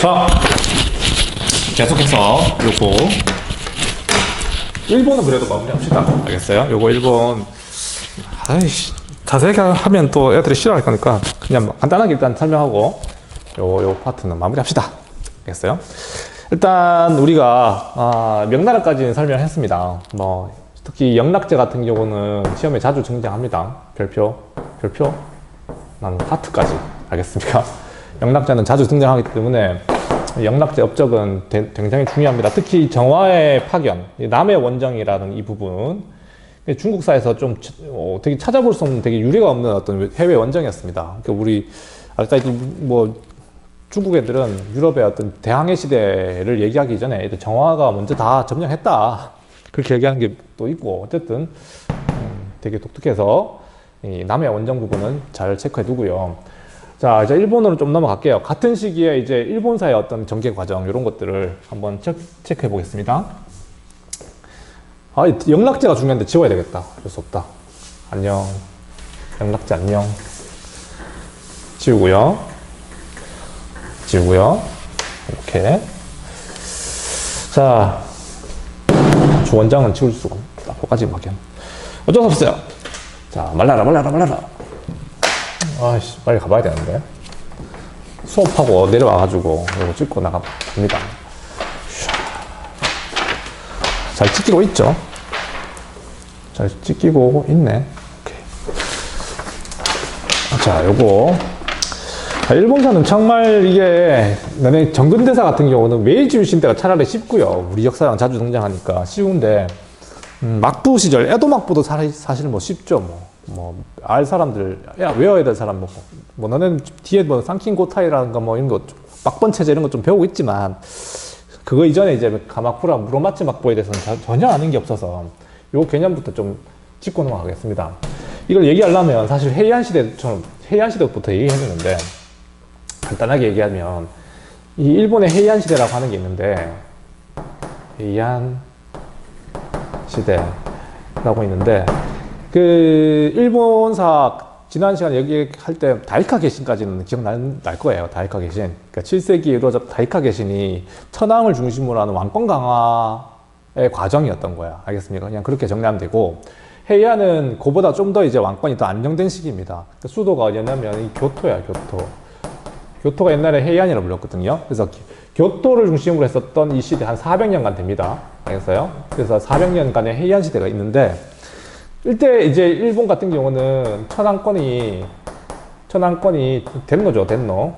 자, 계속해서 요거 일본은 그래도 마무리합시다. 알겠어요? 요거 일본 아이씨 자세하게 하면 또 애들이 싫어할 거니까 그냥 간단하게 일단 설명하고 요, 요 파트는 마무리합시다. 알겠어요? 일단 우리가 아, 명나라까지는 설명했습니다. 뭐 특히 영락제 같은 경우는 시험에 자주 등장합니다. 별표, 별표, 난 하트까지 알겠습니까? 영락제는 자주 등장하기 때문에 영락제 업적은 대- 굉장히 중요합니다. 특히 정화의 파견, 이 남의 원정이라는 이 부분 중국사에서 좀 치- 어, 되게 찾아볼 수 없는 되게 유례가 없는 어떤 해외 원정이었습니다. 그러니까 우리 아까 뭐 중국 애들은 유럽의 어떤 대항해 시대를 얘기하기 전에 정화가 먼저 다 점령했다. 그렇게 얘기하는 게 또 있고 어쨌든 음, 되게 독특해서 이 남해 원정 부분은 잘 체크해 두고요. 자 이제 일본으로 좀 넘어갈게요. 같은 시기에 이제 일본사의 어떤 전개 과정 이런 것들을 한번 체, 체크해 보겠습니다. 아, 이 영락제가 중요한데 지워야 되겠다. 어쩔 수 없다. 안녕. 영락제 안녕. 지우고요. 지우고요. 이렇게. 자, 주원장은 지울 수가 없다. 거기까지 막혀. 어쩔 수 없어요. 자, 말라라, 말라라, 말라라. 아이씨, 빨리 가봐야 되는데. 수업하고 내려와가지고 이거 찍고 나갑니다. 잘 찍히고 있죠? 잘 찍히고 있네. 오케이. 자, 요거. 자, 일본사는 정말 이게, 너네 정근대사 같은 경우는 메이지 유신 때가 차라리 쉽고요. 우리 역사랑 자주 등장하니까 쉬운데, 음, 막부 시절, 에도 막부도 사, 사실 뭐 쉽죠. 뭐, 뭐, 알 사람들, 야, 외워야 될 사람, 뭐, 뭐, 너는 뒤에 뭐, 상킨 고타이라든가 뭐, 이런 거, 좀 막번 체제 이런 거 좀 배우고 있지만, 그거 이전에 이제 가마쿠라 무로마치 막보에 대해서는 자- 전혀 아는 게 없어서 요 개념부터 좀 짚고 넘어가겠습니다. 이걸 얘기하려면 사실 해이안 시대처럼 해이안 시대부터 얘기해주는데 간단하게 얘기하면 이 일본의 해이안 시대라고 하는 게 있는데 해이안 시대라고 있는데 그 일본사 지난 시간 얘기할 때 다이카 개신까지는 기억날 날 거예요. 다이카 개신. 그러니까 7세기에 이루어졌 다이카 개신이 천황을 중심으로 하는 왕권 강화의 과정이었던 거야. 알겠습니까? 그냥 그렇게 정리하면 되고 헤이안은 그보다 좀 더 이제 왕권이 더 안정된 시기입니다. 그러니까 수도가 어디냐면 이 교토야, 교토. 교토가 옛날에 헤이안이라고 불렀거든요. 그래서 기- 교토를 중심으로 했었던 이 시대 한 400년간 됩니다. 알겠어요? 그래서 400년간의 헤이안 시대가 있는데 이때 이제 일본 같은 경우는 천황권이 천황권이 덴노죠, 덴노.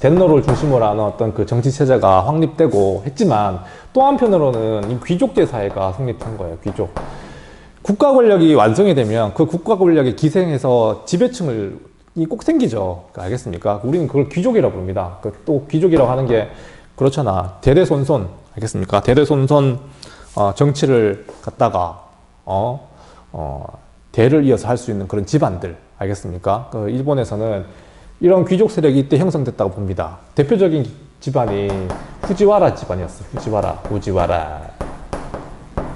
덴노를 중심으로 하는 어떤 그 정치 체제가 확립되고 했지만 또 한편으로는 이 귀족제 사회가 성립한 거예요, 귀족. 국가 권력이 완성이 되면 그 국가 권력에 기생해서 지배층을 이꼭 생기죠. 그러니까 알겠습니까? 우리는 그걸 귀족이라고 부릅니다. 그또 귀족이라고 하는 게 그렇잖아. 대대손손 알겠습니까? 대대손손 어, 정치를 갖다가 어, 어, 대를 이어서 할 수 있는 그런 집안들 알겠습니까? 그 일본에서는 이런 귀족 세력이 이때 형성됐다고 봅니다. 대표적인 집안이 후지와라 집안이었어. 후지와라, 후지와라.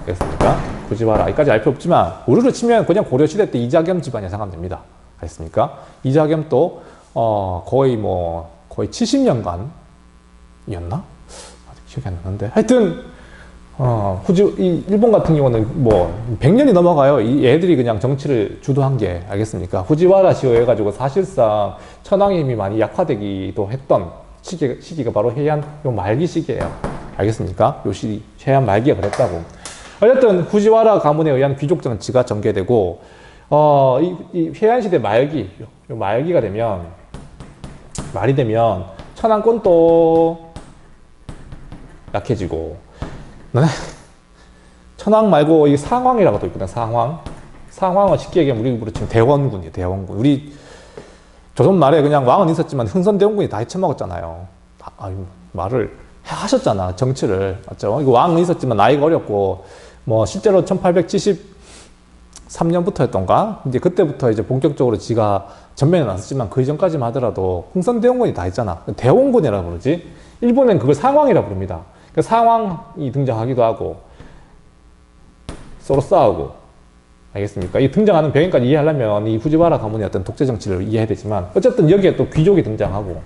알겠습니까? 후지와라. 여기까지 알 필요 없지만 우르르 치면 그냥 고려 시대 때 이자겸 집안이 생각하면 됩니다. 알겠습니까? 이자겸도 어, 거의 뭐 거의 70년간 이었나? 아직 기억이 안 나는데 하여튼 어, 후지, 이 일본 같은 경우는 뭐 100년이 넘어가요. 이 애들이 그냥 정치를 주도한 게 알겠습니까? 후지와라 시호 해가지고 사실상 천황의 힘이 많이 약화되기도 했던 시기, 시기가 바로 해안 요 말기 시기예요. 알겠습니까? 요 시기 해안 말기가 그랬다고. 어쨌든 후지와라 가문에 의한 귀족 정치가 전개되고 어, 이, 이 해안 시대 말기 요 말기가 되면 말이 되면 천황권도 약해지고 네. 천황 말고 이 상황이라고도 있거든 상황. 상황은 쉽게 얘기하면 우리 입으로 치면 대원군이에요 대원군. 우리 조선 말에 그냥 왕은 있었지만 흥선대원군이 다 해쳐먹었잖아요. 아, 아유, 말을 하셨잖아 정치를. 맞죠? 이거 왕은 있었지만 나이가 어렸고 뭐 실제로 1873년부터였던가? 이제 그때부터 이제 본격적으로 지가 전면에 나섰지만 그 이전까지만 하더라도 흥선대원군이 다 했잖아. 대원군이라고 그러지. 일본엔 그걸 상황이라고 부릅니다 그 상황이 등장하기도 하고 서로 싸우고 알겠습니까? 이 등장하는 배경까지 이해하려면 이 후지와라 가문의 어떤 독재 정치를 이해해야 되지만 어쨌든 여기에 또 귀족이 등장하고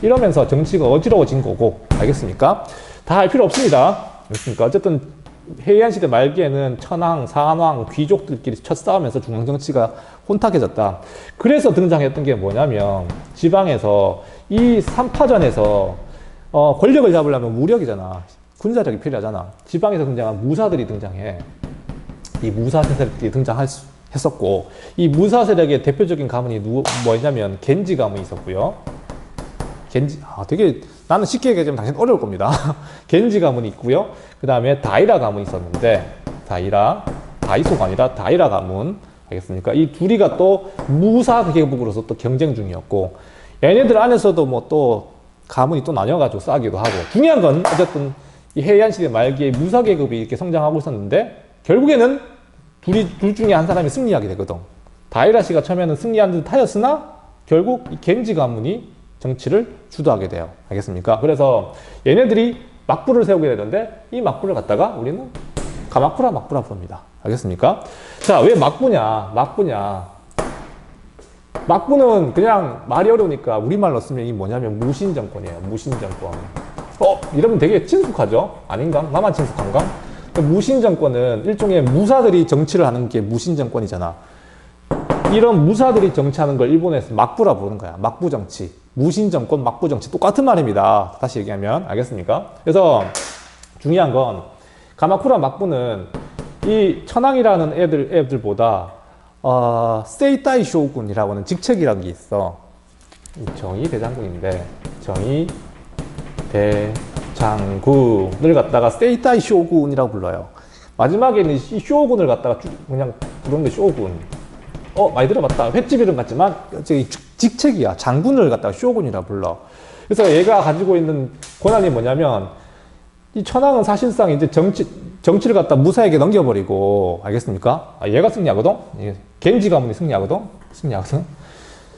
이러면서 정치가 어지러워진 거고 알겠습니까? 다 할 필요 없습니다. 알겠습니까? 어쨌든 해이한 시대 말기에는 천황, 상왕, 귀족들끼리 첫 싸우면서 중앙 정치가 혼탁해졌다. 그래서 등장했던 게 뭐냐면 지방에서 이 삼파전에서 어, 권력을 잡으려면 무력이잖아. 군사력이 필요하잖아. 지방에서 등장한 무사들이 등장해. 이 무사 세력들이 등장했었고 이 무사 세력의 대표적인 가문이 누구 뭐냐면 겐지 가문이 있었고요. 겐지 아 되게 나는 쉽게 얘기하면 당신 어려울 겁니다. 겐지 가문이 있고요. 그 다음에 다이라 가문이 있었는데 다이라 다이소가 아니라 다이라 가문 알겠습니까? 이 둘이가 또 무사 계급으로서 또 경쟁 중이었고 얘네들 안에서도 뭐또 가문이 또 나뉘어가지고 싸기도 하고 중요한 건 어쨌든 이 해안 시대 말기에 무사 계급이 이렇게 성장하고 있었는데 결국에는 둘이 둘 중에 한 사람이 승리하게 되거든. 다이라 씨가 처음에는 승리한 듯 하였으나 결국 이 겐지 가문이 정치를 주도하게 돼요. 알겠습니까? 그래서 얘네들이 막부를 세우게 되는데 이 막부를 갖다가 우리는 가마쿠라 막부라 부릅니다. 알겠습니까? 자, 왜 막부냐? 막부냐? 막부는 그냥 말이 어려우니까 우리말로 쓰면 이 뭐냐면 무신 정권이에요. 무신 정권. 어, 이러면 되게 친숙하죠? 아닌가? 나만 친숙한가? 그 무신 정권은 일종의 무사들이 정치를 하는 게 무신 정권이잖아. 이런 무사들이 정치하는 걸 일본에서 막부라 부르는 거야. 막부 정치. 무신 정권, 막부 정치. 똑같은 말입니다. 다시 얘기하면. 알겠습니까? 그래서 중요한 건 가마쿠라 막부는 이 천황이라는 애들, 애들보다 어, 세이타이 쇼군이라고 하는 직책이라는 게 있어. 이 정의 대장군인데, 정의 대장군을 갖다가 세이타이 쇼군이라고 불러요. 마지막에는 이 쇼군을 갖다가 쭉 그냥 부르는 게 쇼군. 어, 많이 들어봤다. 횟집 이름 같지만, 직책이야. 장군을 갖다가 쇼군이라 불러. 그래서 얘가 가지고 있는 권한이 뭐냐면, 이 천황은 사실상 이제 정치, 정치를 갖다 무사에게 넘겨버리고, 알겠습니까? 아, 얘가 승리하거든? 예, 겐지 가문이 승리하거든? 승리하거든?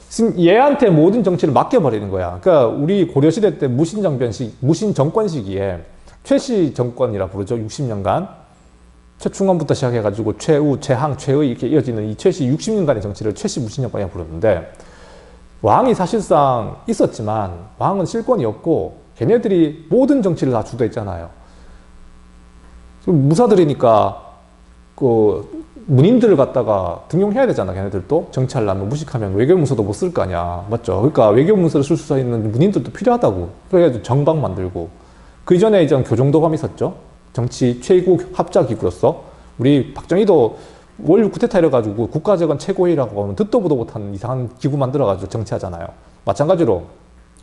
승- 얘한테 모든 정치를 맡겨버리는 거야. 그러니까 우리 고려시대 때 무신정변식, 무신정권 시기에 최씨 정권이라 부르죠. 60년간. 최충원부터 시작해가지고 최우, 최항, 최의 이렇게 이어지는 이 최씨 60년간의 정치를 최씨 무신정권이라고 부르는데 왕이 사실상 있었지만 왕은 실권이 없고 걔네들이 모든 정치를 다 주도했잖아요. 무사들이니까 그 문인들을 갖다가 등용해야 되잖아, 걔네들도. 정치하려면 무식하면 외교문서도 못 쓸 거 아니야. 맞죠? 그러니까 외교문서를 쓸 수 있는 문인들도 필요하다고. 그래가지고 정방 만들고. 그 이전에 이제 교정도감이 있었죠. 정치 최고 합작기구로서. 우리 박정희도 원류 쿠데타 이래가지고 국가재건 최고회의라고 하면 듣도 보도 못한 이상한 기구 만들어가지고 정치하잖아요. 마찬가지로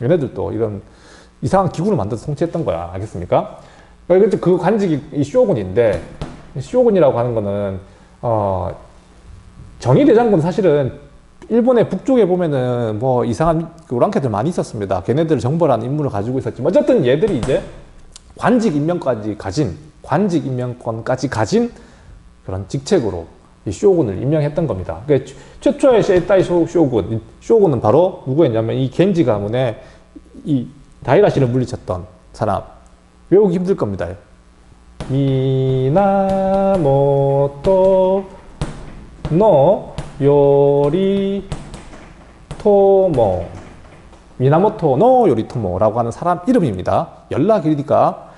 얘네들도 이런 이상한 기구를 만들어서 통치했던 거야. 알겠습니까? 그러니까 그 관직이 이 쇼군인데, 쇼군이라고 하는 거는, 어, 정의 대장군 사실은 일본의 북쪽에 보면은 뭐 이상한 그 오랑캐들 많이 있었습니다. 걔네들 정벌한 인물을 가지고 있었지만 어쨌든 얘들이 이제 관직 임명까지 가진, 관직 임명권까지 가진 그런 직책으로 이 쇼군을 임명했던 겁니다. 그러니까 최- 최초의 세이타이 쇼- 쇼군, 이 쇼군은 바로 누구였냐면 이 겐지 가문의 이 다이라 씨를 물리쳤던 사람. 외우기 힘들 겁니다. 미나모토 노 요리 토모 미나모토 노 요리 토모라고 하는 사람 이름입니다. 연락 길이니까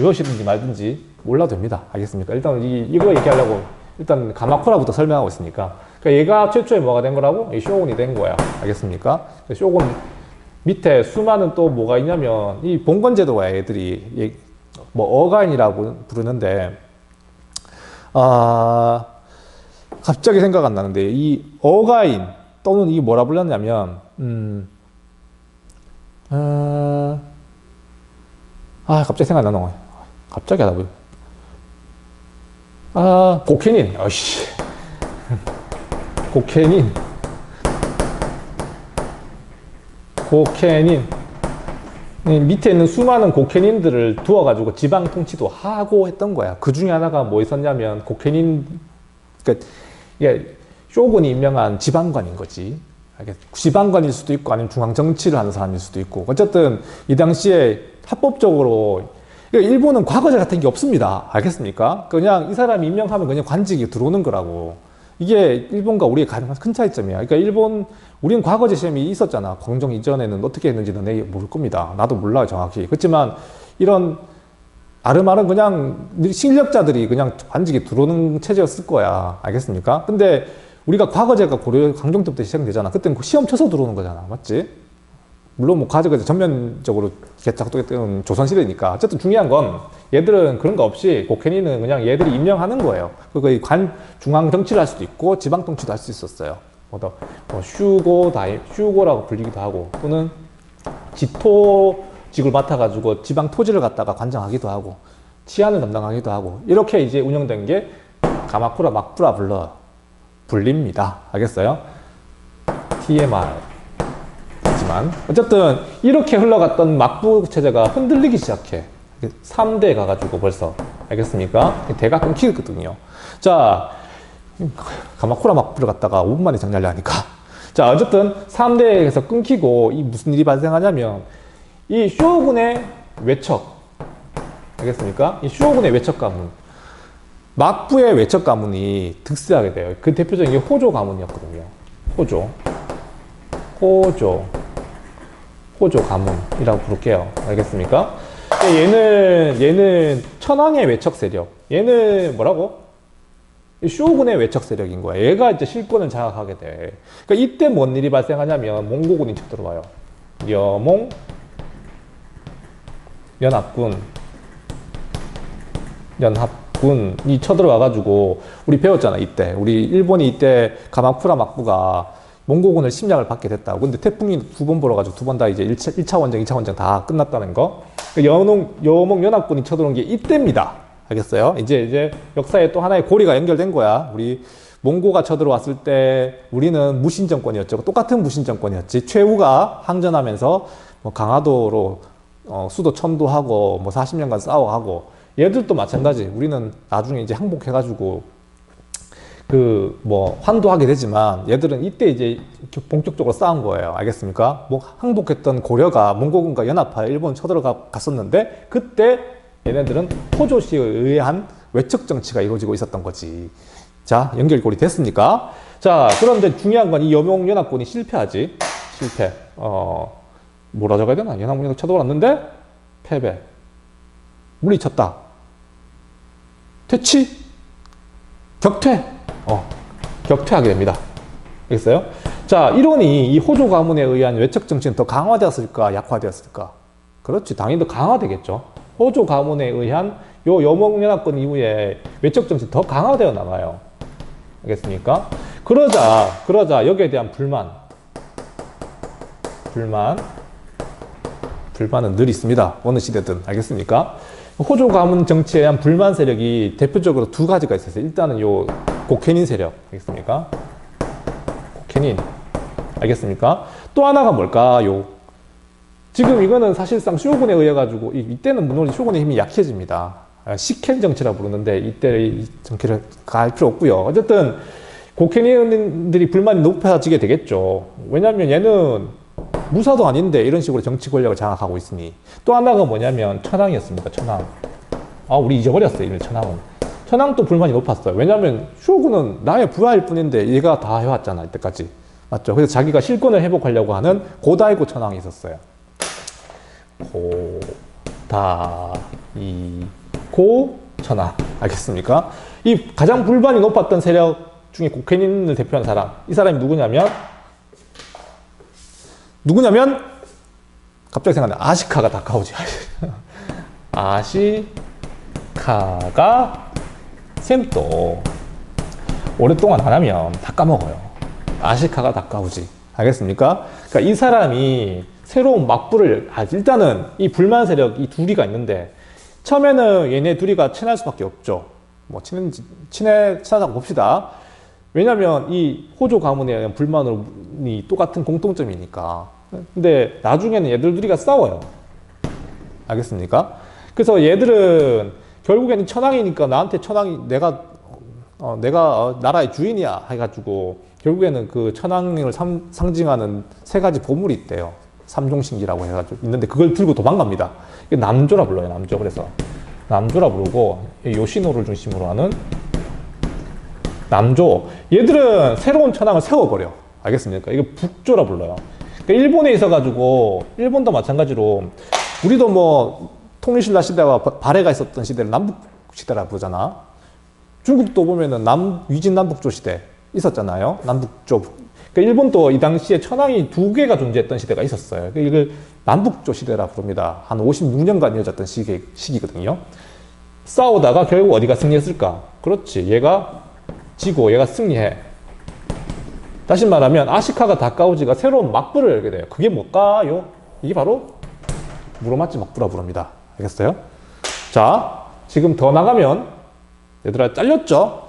외우시든지 말든지 몰라도 됩니다. 알겠습니까? 일단 이, 이거 얘기하려고 일단 가마쿠라부터 설명하고 있으니까. 그러니까 얘가 최초에 뭐가 된 거라고? 이 쇼군이 된 거야. 알겠습니까? 쇼군 밑에 수많은 또 뭐가 있냐면 이 봉건제도가 애들이. 얘- 뭐 어가인이라고 부르는데. 아 갑자기 생각 안 나는데 이 어가인 또는 이게 뭐라 불렀냐면 음 아, 아 갑자기 생각 안 나노 갑자기 하다 보여 아 고케닌 어씨. 고케닌 고케닌 이 밑에 있는 수많은 고케닌들을 두어가지고 지방 통치도 하고 했던 거야. 그 중에 하나가 뭐 있었냐면 고케닌, 그러니까 쇼군이 임명한 지방관인 거지. 지방관일 수도 있고 아니면 중앙 정치를 하는 사람일 수도 있고 어쨌든 이 당시에 합법적으로 일본은 과거제 같은 게 없습니다. 알겠습니까? 그냥 이 사람이 임명하면 그냥 관직이 들어오는 거라고. 이게 일본과 우리의 가장 큰 차이점이야. 그러니까 일본 우리는 과거 제 시험이 있었잖아. 광종 이전에는 어떻게 했는지는 내 모를 겁니다. 나도 몰라요 정확히. 그렇지만 이런 아름아름 그냥 실력자들이 그냥 관직에 들어오는 체제였을 거야. 알겠습니까? 근데 우리가 과거제가 고려 강종 때부터 시작되잖아. 그때는 그 시험 쳐서 들어오는 거잖아. 맞지? 물론 뭐 과거가 이제 전면적으로 개착됐던 조선시대니까. 어쨌든 중요한 건 얘들은 그런 거 없이 고케니는 그냥 얘들이 임명하는 거예요. 그거 관 중앙 정치를 할 수도 있고 지방 정치도 할 수 있었어요. 뭐더 뭐 슈고 다이 슈고라고 불리기도 하고 또는 지토직을 맡아가지고 지방 토지를 갖다가 관장하기도 하고 치안을 담당하기도 하고 이렇게 이제 운영된 게 가마쿠라 막부라 불러 불립니다. 알겠어요? TMR. 어쨌든 이렇게 흘러갔던 막부 체제가 흔들리기 시작해. 3대 가가지고 벌써 알겠습니까? 대가 끊기거든요. 자, 가마쿠라 막부를 갖다가 5분 만에 정리하려 하니까. 자, 어쨌든 3대에서 끊기고 이 무슨 일이 발생하냐면 이 쇼군의 외척 알겠습니까? 이 쇼군의 외척 가문 막부의 외척 가문이 득세하게 돼요. 그 대표적인 게 호조 가문이었거든요. 호조. 호조. 호조 가문이라고 부를게요. 알겠습니까? 얘는, 얘는 천황의 외척 세력. 얘는 뭐라고? 쇼군의 외척 세력인 거야. 얘가 이제 실권을 장악하게 돼. 그러니까 이때 뭔 일이 발생하냐면 몽고군이 쳐들어와요. 여몽, 연합군, 연합군이 쳐들어와가지고 우리 배웠잖아 이때. 우리 일본이 이때 가마쿠라 막부가 몽고군을 침략을 받게 됐다고. 근데 태풍이 두 번 불어가지고 두 번 다 이제 1차, 1차 원정, 2차 원정 다 끝났다는 거. 그 여몽, 여몽 연합군이 쳐들어온 게 이때입니다. 알겠어요? 이제, 이제 역사에 또 하나의 고리가 연결된 거야. 우리 몽고가 쳐들어왔을 때 우리는 무신 정권이었죠. 똑같은 무신 정권이었지. 최후가 항전하면서 뭐 강화도로 어, 수도 천도하고 뭐 40년간 싸워하고 얘들도 마찬가지. 우리는 나중에 이제 항복해가지고 그 뭐 환도하게 되지만 얘들은 이때 이제 본격적으로 싸운 거예요. 알겠습니까? 뭐 항복했던 고려가 몽고군과 연합하여 일본 쳐들어가 갔었는데 그때 얘네들은 호조씨에 의한 외척 정치가 이루어지고 있었던 거지. 자, 연결고리 됐습니까? 자, 그런데 중요한 건 이 여명연합군이 실패하지. 실패. 어, 뭐라 적어야 되나? 연합군이 쳐들어왔는데 패배. 물리쳤다. 퇴치? 격퇴? 어, 격퇴하게 됩니다. 알겠어요? 자, 이러니 이 호조 가문에 의한 외척 정치는 더 강화되었을까, 약화되었을까? 그렇지, 당연히 더 강화되겠죠. 호조 가문에 의한 요 여몽연합군 이후에 외척 정치 더 강화되어 나가요. 알겠습니까? 그러자, 그러자 여기에 대한 불만, 불만, 불만은 늘 있습니다. 어느 시대든 알겠습니까? 호조 가문 정치에 대한 불만 세력이 대표적으로 두 가지가 있었어요. 일단은 요 고케닌 세력, 알겠습니까? 고케닌, 알겠습니까? 또 하나가 뭘까요? 지금 이거는 사실상 쇼군에 의해 가지고 이때는 물론 쇼군의 힘이 약해집니다. 아, 시켄 정치라 부르는데 이때 이 정치를 갈 필요 없고요. 어쨌든 고케니언들이 불만이 높아지게 되겠죠. 왜냐하면 얘는 무사도 아닌데 이런 식으로 정치 권력을 장악하고 있으니 또 하나가 뭐냐면 천황이었습니다. 천황. 아 우리 잊어버렸어요. 이 천황은. 천황도 불만이 높았어요. 왜냐하면 쇼군은 나의 부하일 뿐인데 얘가 다 해왔잖아 이때까지. 맞죠? 그래서 자기가 실권을 회복하려고 하는 고다이고 천황이 있었어요. 고, 다, 이, 고, 천하. 알겠습니까? 이 가장 불만이 높았던 세력 중에 고케닌을 대표하는 사람. 이 사람이 누구냐면, 누구냐면, 갑자기 생각나. 아시카가 다카오지. 아시카가 샘또 오랫동안 안 하면 다 까먹어요. 아시카가 다카오지. 알겠습니까? 그러니까 이 사람이 새로운 막부를 아, 일단은 이 불만 세력 이 둘이가 있는데 처음에는 얘네 둘이가 친할 수밖에 없죠. 뭐 친한지 친해 친하다고 봅시다. 왜냐하면 이 호조 가문에 불만이 똑같은 공통점이니까. 근데 나중에는 얘들 둘이가 싸워요. 알겠습니까? 그래서 얘들은 결국에는 천황이니까 나한테 천황이 내가 어, 내가 어, 나라의 주인이야 해가지고 결국에는 그 천황을 삼, 상징하는 세 가지 보물이 있대요. 삼종신기라고 해가지고 있는데 그걸 들고 도망갑니다. 이게 남조라 불러요, 남조. 그래서 남조라 부르고 요시노를 중심으로 하는 남조. 얘들은 새로운 천황을 세워버려. 알겠습니까? 이거 북조라 불러요. 그러니까 일본에 있어가지고, 일본도 마찬가지로, 우리도 뭐, 통일신라 시대와 바- 발해가 있었던 시대를 남북 시대라 부르잖아. 중국도 보면은 남, 위진 남북조 시대 있었잖아요. 남북조. 그러니까 일본도 이 당시에 천황이 두 개가 존재했던 시대가 있었어요. 그러니까 이걸 남북조 시대라 부릅니다. 한 56년간 이어졌던 시기, 시기거든요. 싸우다가 결국 어디가 승리했을까? 그렇지. 얘가 지고 얘가 승리해. 다시 말하면 아시카가 다카오지가 새로운 막부를 열게 돼요. 그게 뭘까요? 이게 바로 무로마치 막부라 부릅니다. 알겠어요? 자, 지금 더 나가면 얘들아 잘렸죠?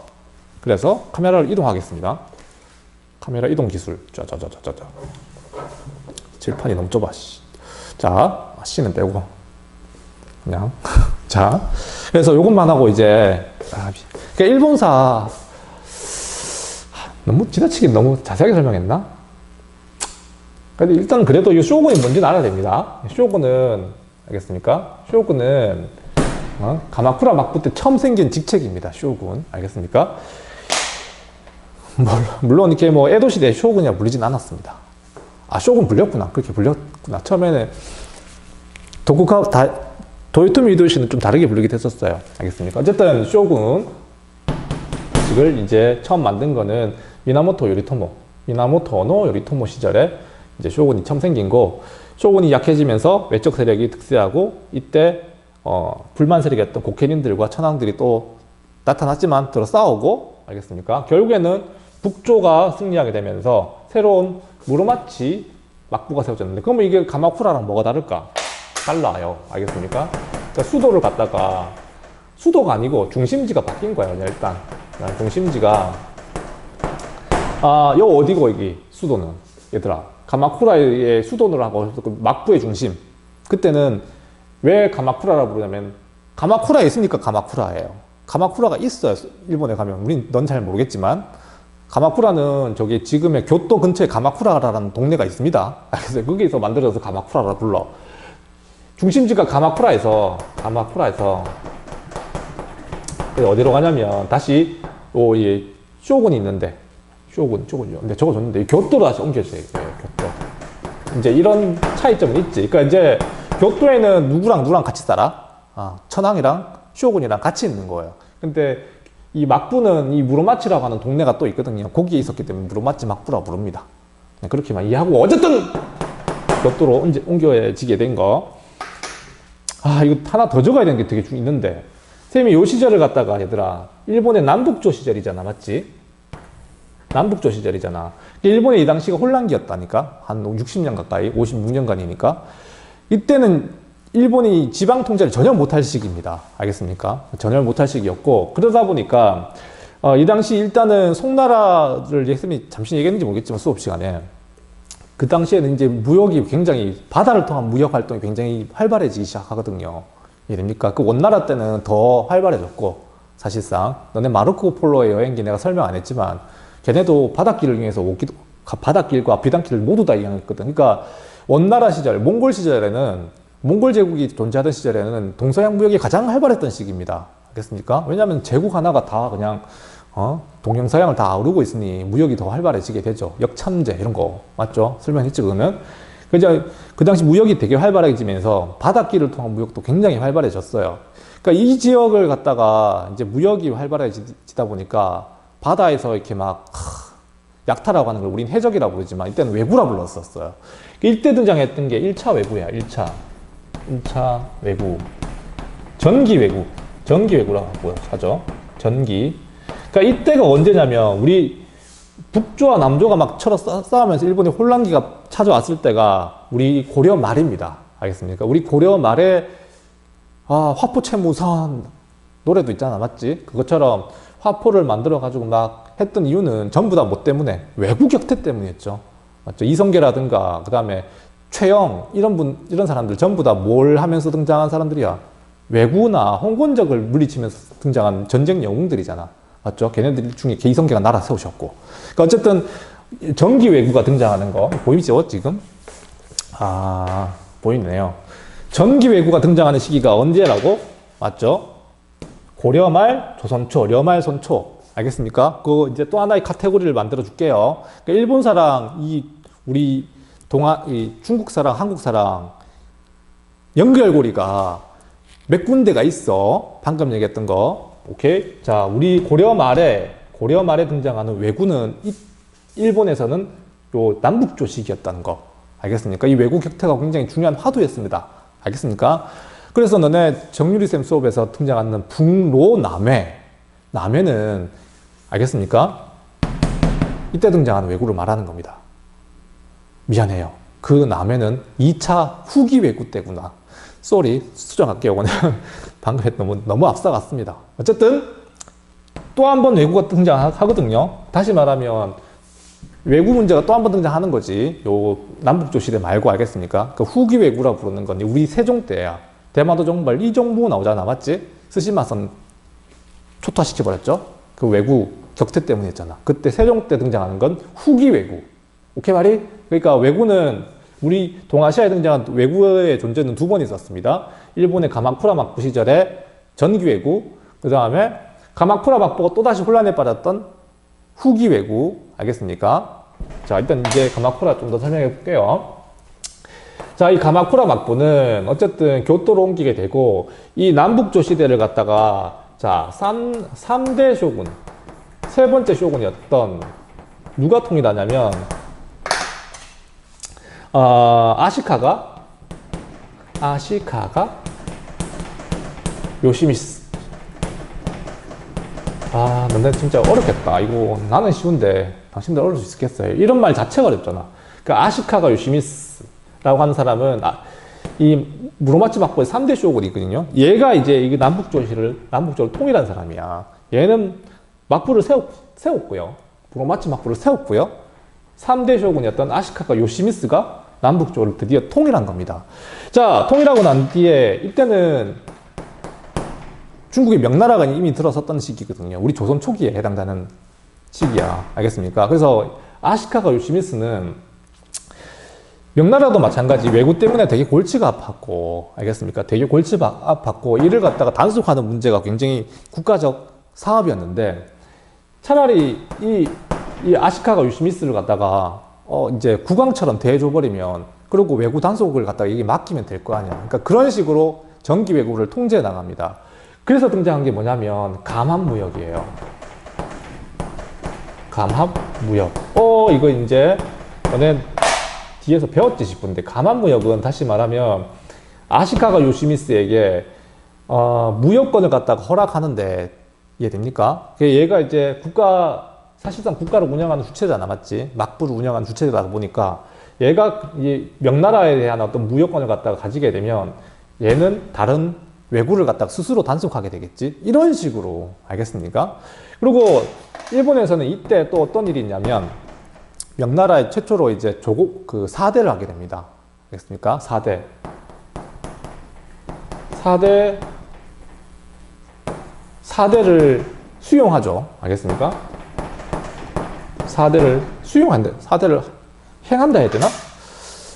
그래서 카메라를 이동하겠습니다. 카메라 이동 기술. 짜자자자자자. 칠판이 너무 좁아. 씨. 자, C는 빼고 그냥 자. 그래서 요것만 하고 이제 아, 미- 그러니까 일본사 너무 지나치게 너무 자세하게 설명했나? 근데 일단 그래도 이 쇼군이 뭔지는 알아야 됩니다. 쇼군은 알겠습니까? 쇼군은 어? 가마쿠라 막부 때 처음 생긴 직책입니다. 쇼군 알겠습니까? 물론, 이렇게 뭐 에도 시대 쇼군이라 불리진 않았습니다. 아 쇼군 불렸구나 그렇게 불렸구나 처음에는 도쿠가 다 도요토미 히데요시는 좀 다르게 불리기도 했었어요. 알겠습니까? 어쨌든 쇼군 이걸 이제 처음 만든 거는 미나모토 요리토모, 미나모토 노 요리토모 시절에 이제 쇼군이 처음 생긴 거, 쇼군이 약해지면서 외적 세력이 득세하고 이때 어, 불만 세력이었던 고케린들과 천황들이 또 나타났지만 들어 싸우고 알겠습니까? 결국에는 북조가 승리하게 되면서 새로운 무로마치 막부가 세워졌는데 그러면 이게 가마쿠라랑 뭐가 다를까? 달라요. 알겠습니까? 그러니까 수도를 갖다가 수도가 아니고 중심지가 바뀐 거예요. 일단 중심지가 아, 요 어디고 여기 수도는 얘들아 가마쿠라의 수도를 하고 그 막부의 중심 그때는 왜 가마쿠라라 부르냐면 가마쿠라에 있으니까 가마쿠라예요. 가마쿠라가 있어요. 일본에 가면 우린 넌 잘 모르겠지만 가마쿠라는 저기 지금의 교토 근처에 가마쿠라라는 동네가 있습니다. 그래서 거기서 만들어서 가마쿠라라 불러. 중심지가 가마쿠라에서 가마쿠라에서 어디로 가냐면 다시 오이 쇼군이 있는데 쇼군 쇼군요. 근데 적어줬는데 이 교토로 다시 옮겨져요. 예, 교토. 이제 이런 차이점은 있지. 그러니까 이제 교토에는 누구랑 누구랑 같이 살아? 아, 천황이랑 쇼군이랑 같이 있는 거예요. 근데 이 막부는 이 무로마치라고 하는 동네가 또 있거든요. 거기에 있었기 때문에 무로마치 막부라 부릅니다. 네, 그렇게만 이해하고 어쨌든 교토로 옮겨- 옮겨지게 된 거. 아, 이거 하나 더 적어야 되는 게 되게 중 있는데. 쌤이 요 시절을 갖다가 얘들아, 일본의 남북조 시절이잖아, 맞지? 남북조 시절이잖아. 일본의 이 당시가 혼란기였다니까? 한 60년 가까이, 56년간이니까. 이때는 일본이 지방 통제를 전혀 못할 시기입니다. 알겠습니까? 전혀 못할 시기였고, 그러다 보니까, 어, 이 당시 일단은 송나라를 쌤이 잠시 얘기했는지 모르겠지만 수업 시간에, 그 당시에는 이제 무역이 굉장히 바다를 통한 무역 활동이 굉장히 활발해지기 시작하거든요. 이해됩니까? 그 원나라 때는 더 활발해졌고 사실상 너네 마르코 폴로의 여행기 내가 설명 안 했지만 걔네도 바닷길을 이용해서 오기도 바닷길과 비단길을 모두 다 이용했거든. 그러니까 원나라 시절, 몽골 시절에는 몽골 제국이 존재하던 시절에는 동서양 무역이 가장 활발했던 시기입니다. 알겠습니까? 왜냐하면 제국 하나가 다 그냥 어? 동양서양을 다 아우르고 있으니 무역이 더 활발해지게 되죠. 역참제 이런 거 맞죠? 설명했죠 그거는. 그 이제 그 당시 무역이 되게 활발해지면서 바닷길을 통한 무역도 굉장히 활발해졌어요. 그러니까 이 지역을 갖다가 이제 무역이 활발해지다 보니까 바다에서 이렇게 막 하, 약타라고 하는 걸 우린 해적이라고 부르지만 이때는 외구라 불렀었어요. 이때 등장했던 게 1차 외구야. 1차. 1차 외구. 전기 외구. 전기 외구라고 하죠. 전기. 그러니까 이때가 언제냐면 우리 북조와 남조가 막 쳐러 싸- 싸우면서 일본이 혼란기가 찾아왔을 때가 우리 고려 말입니다. 알겠습니까? 우리 고려 말에 아 화포채무선 노래도 있잖아, 맞지? 그것처럼 화포를 만들어 가지고 막 했던 이유는 전부 다 뭐 때문에 외국 격퇴 때문이었죠. 맞죠? 이성계라든가 그다음에 최영 이런 분 이런 사람들 전부 다 뭘 하면서 등장한 사람들이야. 외구나 홍건적을 물리치면서 등장한 전쟁 영웅들이잖아. 맞죠? 걔네들 중에 이성계가 나라 세우셨고. 그러니까 어쨌든 전기 외구가 등장하는 거 보이죠? 지금? 아 보이네요. 전기 외구가 등장하는 시기가 언제라고? 맞죠? 고려 말 조선 초, 려말 손초. 알겠습니까? 그 이제 또 하나의 카테고리를 만들어 줄게요. 그러니까 일본사랑 이 우리 동아 이 중국사랑 한국사랑 연결고리가 몇 군데가 있어. 방금 얘기했던 거. 오케이. 자, 우리 고려 말에 고려 말에 등장하는 왜구는 이- 일본에서는 요 남북조식이었다는 거. 알겠습니까? 이 외국 격퇴가 굉장히 중요한 화두였습니다. 알겠습니까? 그래서 너네 정유리 쌤 수업에서 등장하는 북로 남해. 남해는 알겠습니까? 이때 등장하는 왜구를 말하는 겁니다. 미안해요. 그 남해는 2차 후기 왜구 때구나. 쏘리 수정할게요. 오늘 방금 너무, 너무 앞서갔습니다. 어쨌든 또 한번 왜구가 등장하거든요. 다시 말하면 외구 문제가 또 한 번 등장하는 거지. 요 남북조 시대 말고 알겠습니까? 그 후기 왜구라 부르는 건 우리 세종 때야. 대마도 정발 이정부 나오잖아, 맞지? 스시마선 초토화시켜버렸죠? 그 왜구 격퇴 때문에 했잖아. 그때 세종 때 등장하는 건 후기 왜구. 오케이 말이? 그러니까 왜구는 우리 동아시아에 등장한 왜구의 존재는 두 번 있었습니다. 일본의 가마쿠라 막부 시절에 전기 왜구, 그 다음에 가마쿠라 막부가 또다시 혼란에 빠졌던 후기 왜구. 알겠습니까? 자, 일단 이제 가마쿠라 좀 더 설명해 볼게요. 자, 이 가마쿠라 막부는 어쨌든 교토로 옮기게 되고, 이 남북조 시대를 갖다가, 자, 3, 삼대 쇼군, 세 번째 쇼군이었던, 누가 통일하냐면, 어, 아시카가, 아시카가, 요시미스. 아, 근데 진짜 어렵겠다. 이거 나는 쉬운데, 당신들 어려울 수 있겠어요. 이런 말 자체가 어렵잖아. 그러니까 아시카가 요시미스 라고 하는 사람은, 아, 이 무로마치 막부의 3대 쇼군이거든요. 얘가 이제 이 남북 조시를, 남북 조를 통일한 사람이야. 얘는 막부를 세웠, 세웠고요. 무로마치 막부를 세웠고요. 3대 쇼군이었던 아시카가 요시미스가 남북 조를 드디어 통일한 겁니다. 자, 통일하고 난 뒤에 이때는 중국의 명나라가 이미 들어섰던 시기거든요. 우리 조선 초기에 해당되는 시기야. 알겠습니까? 그래서 아시카가 요시미스는 명나라도 마찬가지 외구 때문에 되게 골치가 아팠고 알겠습니까? 되게 골치가 아팠고 이를 갖다가 단속하는 문제가 굉장히 국가적 사업이었는데 차라리 이, 이 아시카가 요시미스를 갖다가 어 이제 국왕처럼 대해줘 버리면 그리고 외구 단속을 갖다가 이게 맡기면 될 거 아니야. 그러니까 그런 식으로 전기 외구를 통제해 나갑니다. 그래서 등장한 게 뭐냐면 감합무역이에요. 감합무역. 어 이거 이제 너네 뒤에서 배웠지 싶은데 감합무역은 다시 말하면 아시카가 요시미스에게 어, 무역권을 갖다가 허락하는데 이해됩니까? 그 얘가 이제 국가 사실상 국가를 운영하는 주체잖아, 맞지? 막부를 운영하는 주체다 보니까 얘가 이 명나라에 대한 어떤 무역권을 갖다가 가지게 되면 얘는 다른 외구를 갖다가 스스로 단속하게 되겠지? 이런 식으로 알겠습니까? 그리고 일본에서는 이때 또 어떤 일이 있냐면 명나라의 최초로 이제 조국 그 4대를 하게 됩니다. 알겠습니까? 4대. 4대 4대를 수용하죠. 알겠습니까? 4대를 수용한다. 4대를 행한다 해야 되나?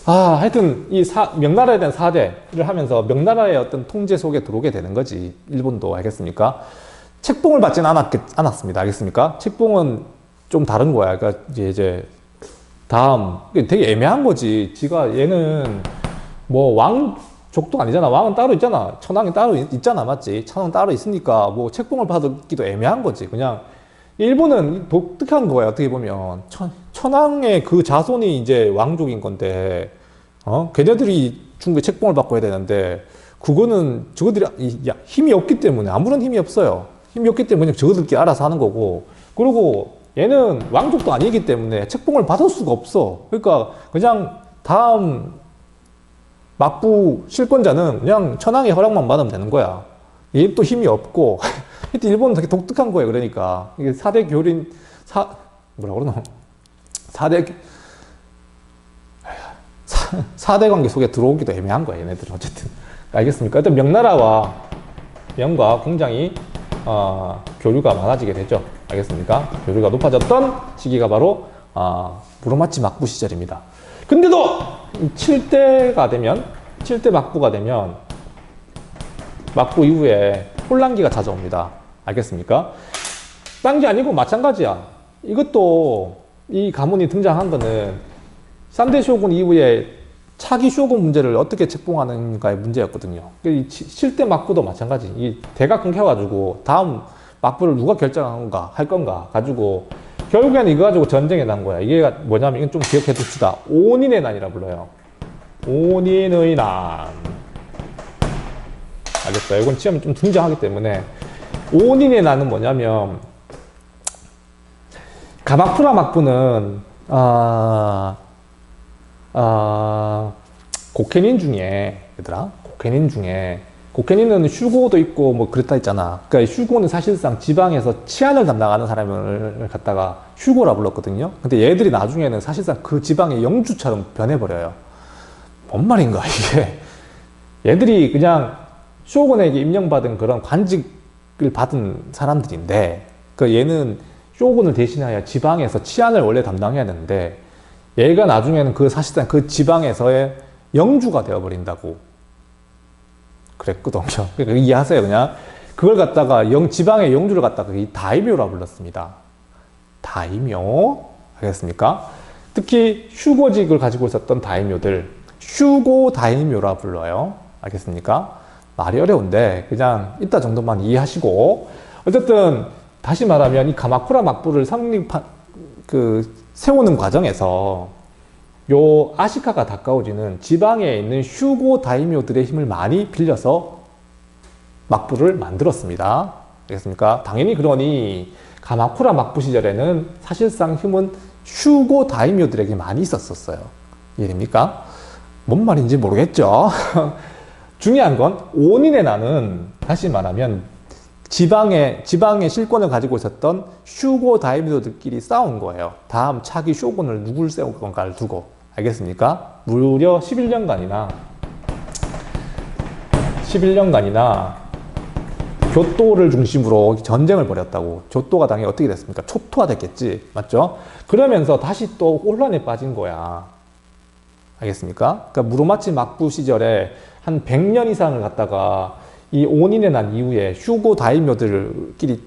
아, 하여튼 이 사, 명나라에 대한 4대를 하면서 명나라의 어떤 통제 속에 들어오게 되는 거지. 일본도 알겠습니까? 책봉을 받지는 않았겠, 않았습니다. 알겠습니까? 책봉은 좀 다른 거야. 그러니까 이제 다음 되게 애매한 거지. 지가 얘는 뭐 왕족도 아니잖아. 왕은 따로 있잖아. 천황이 따로 있, 잖아 맞지? 천황 따로 있으니까 뭐 책봉을 받기도 애매한 거지. 그냥 일본은 독특한 거야. 어떻게 보면 천, 천황의 그 자손이 이제 왕족인 건데 어 걔네들이 중국에 책봉을 해야 되는데 그거는 저거들이 이- 야, 힘이 없기 때문에 아무런 힘이 없어요. 힘이 없기 때문에 저거들끼리 알아서 하는 거고 그리고 얘는 왕족도 아니기 때문에 책봉을 받을 수가 없어. 그러니까 그냥 다음 막부 실권자는 그냥 천황의 허락만 받으면 되는 거야. 얘또 힘이 없고 일본은 되게 독특한 거예요. 그러니까 이게 4대 교린 사 뭐라 그러노? 4대 4 대 관계 속에 들어오기도 애매한 거야, 얘네들은 어쨌든. 알겠습니까? 일단 명나라와 명과 굉장히 어, 교류가 많아지게 되죠. 알겠습니까? 교류가 높아졌던 시기가 바로 아, 무로마치 막부 시절입니다. 근데도 7대가 되면 7대 막부가 되면 막부 이후에 혼란기가 찾아옵니다. 알겠습니까? 딴 게 아니고 마찬가지야. 이것도 이 가문이 등장한 거는 3대 쇼군 이후에 차기 쇼군 문제를 어떻게 책봉하는가의 문제였거든요. 이 치- 실대 막부도 마찬가지. 이 대가 끊겨가지고 다음 막부를 누가 결정한가 할 건가 가지고 결국에는 이거 가지고 전쟁이 난 거야. 이게 뭐냐면 이건 좀 기억해 둡시다. 온인의 난이라 불러요. 온인의 난. 알겠어요. 이건 시험에 좀 등장하기 때문에 온인의 난은 뭐냐면 가마쿠라 막부는 아, 아, 고케닌 중에 얘들아 고케닌 중에 고케닌은 슈고도 있고 뭐 그랬다 했잖아. 그러니까 슈고는 사실상 지방에서 치안을 담당하는 사람을 갖다가 슈고라 불렀거든요. 근데 얘들이 나중에는 사실상 그 지방의 영주처럼 변해버려요. 뭔 말인가 이게? 얘들이 그냥 쇼군에게 임명받은 그런 관직을 받은 사람들인데 그 얘는 쇼군을 대신하여 지방에서 치안을 원래 담당해야 되는데 얘가 나중에는 그 사실상 그 지방에서의 영주가 되어버린다고 그랬거든요. 그러니까 이해하세요 그냥 그걸 갖다가 영 지방의 영주를 갖다가 이 다이묘라 불렀습니다. 다이묘 알겠습니까? 특히 휴고직을 가지고 있었던 다이묘들 휴고 다이묘라 불러요. 알겠습니까? 말이 어려운데 그냥 이따 정도만 이해하시고 어쨌든 다시 말하면 이 가마쿠라 막부를 성립한 그 세우는 과정에서 요 아시카가 가까워지는 지방에 있는 휴고 다이묘들의 힘을 많이 빌려서 막부를 만들었습니다. 알겠습니까? 당연히 그러니 가마쿠라 막부 시절에는 사실상 힘은 휴고 다이묘들에게 많이 있었었어요. 이해됩니까? 뭔 말인지 모르겠죠? 중요한 건 온인의 나는 다시 말하면 지방의 지방의 실권을 가지고 있었던 휴고 다이묘들끼리 싸운 거예요. 다음 차기 쇼군을 누굴 세울 건가를 두고 알겠습니까? 무려 11년간이나 11년간이나 교토를 중심으로 전쟁을 벌였다고. 교토가 당연히 어떻게 됐습니까? 초토화됐겠지. 맞죠? 그러면서 다시 또 혼란에 빠진 거야. 알겠습니까? 그러니까 무로마치 막부 시절에 한 100년 이상을 갖다가 이 온인에 난 이후에 휴고 다이묘들끼리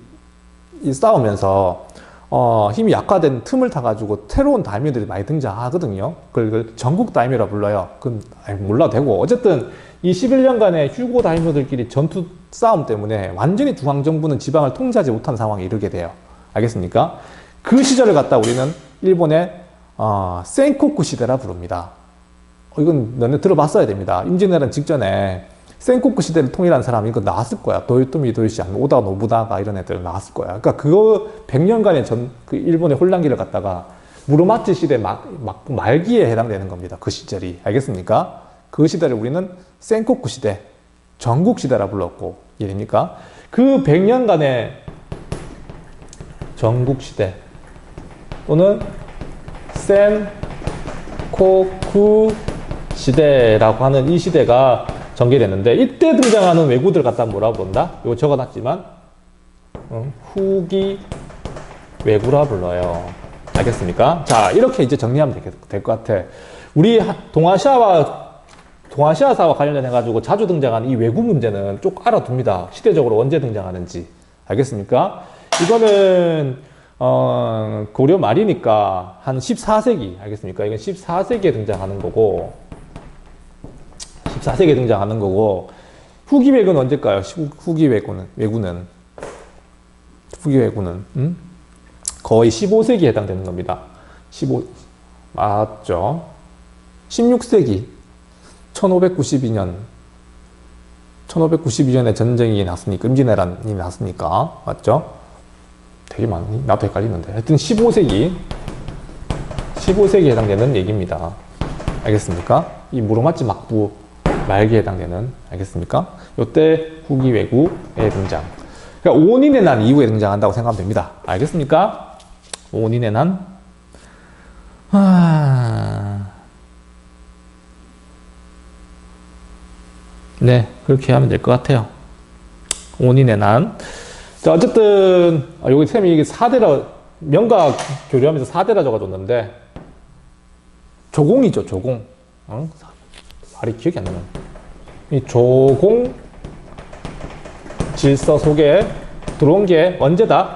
이 싸우면서 어, 힘이 약화된 틈을 타가지고 새로운 다이묘들이 많이 등장하거든요. 그걸 전국 다이묘라 불러요. 그건 몰라도 되고. 어쨌든 이 11년간의 휴고 다이묘들끼리 전투 싸움 때문에 완전히 중앙정부는 지방을 통제하지 못한 상황에 이르게 돼요. 알겠습니까? 그 시절을 갖다 우리는 일본의 어, 센코쿠 시대라 부릅니다. 어, 이건 너네 들어봤어야 됩니다. 임진왜란 직전에 센코쿠 시대를 통일한 사람이 이거 나왔을 거야. 도요토미 도요시, 아니면 오다 노부나가 이런 애들 나왔을 거야. 그러니까 그거 100년간의 전, 그 일본의 혼란기를 갖다가 무로마치 시대 막, 막 말기에 해당되는 겁니다. 그 시절이. 알겠습니까? 그 시대를 우리는 센코쿠 시대, 전국 시대라 불렀고, 이해됩니까? 그 100년간의 전국 시대 또는 센코쿠 시대라고 하는 이 시대가 전개됐는데 이때 등장하는 외구들 갖다 뭐라 부른다? 이거 적어놨지만 음, 후기 외구라 불러요. 알겠습니까? 자 이렇게 이제 정리하면 될 것 같아. 우리 하- 동아시아와 동아시아사와 관련해 가지고 자주 등장하는 이 외구 문제는 쭉 알아둡니다. 시대적으로 언제 등장하는지 알겠습니까? 이거는 어, 고려 말이니까 한 14세기 알겠습니까? 이건 14세기에 등장하는 거고 14세기에 등장하는 거고 후기 외구는 언제일까요? 후- 후기 외구는 외구는 후기 외구는 음? 거의 15세기에 해당되는 겁니다. 15 맞죠? 16세기 1592년 1592년에 전쟁이 났으니까 임진왜란이 났으니까 맞죠? 되게 많이 나도 헷갈리는데 하여튼 15세기 15세기에 해당되는 얘기입니다. 알겠습니까? 이 무로마치 막부 말기에 해당되는 알겠습니까? 요때 후기 외구의 등장. 그러니까 온인의 난 이후에 등장한다고 생각하면 됩니다. 알겠습니까? 온인의 난. 아... 네, 그렇게 하면 될 것 같아요. 온인의 난. 자, 어쨌든, 아, 여기 쌤이 이게 4대라, 명가 교류하면서 4대라 적어줬는데, 조공이죠, 조공. 어? 말이 기억이 안 나네. 이 조공 질서 속에 들어온 게 언제다?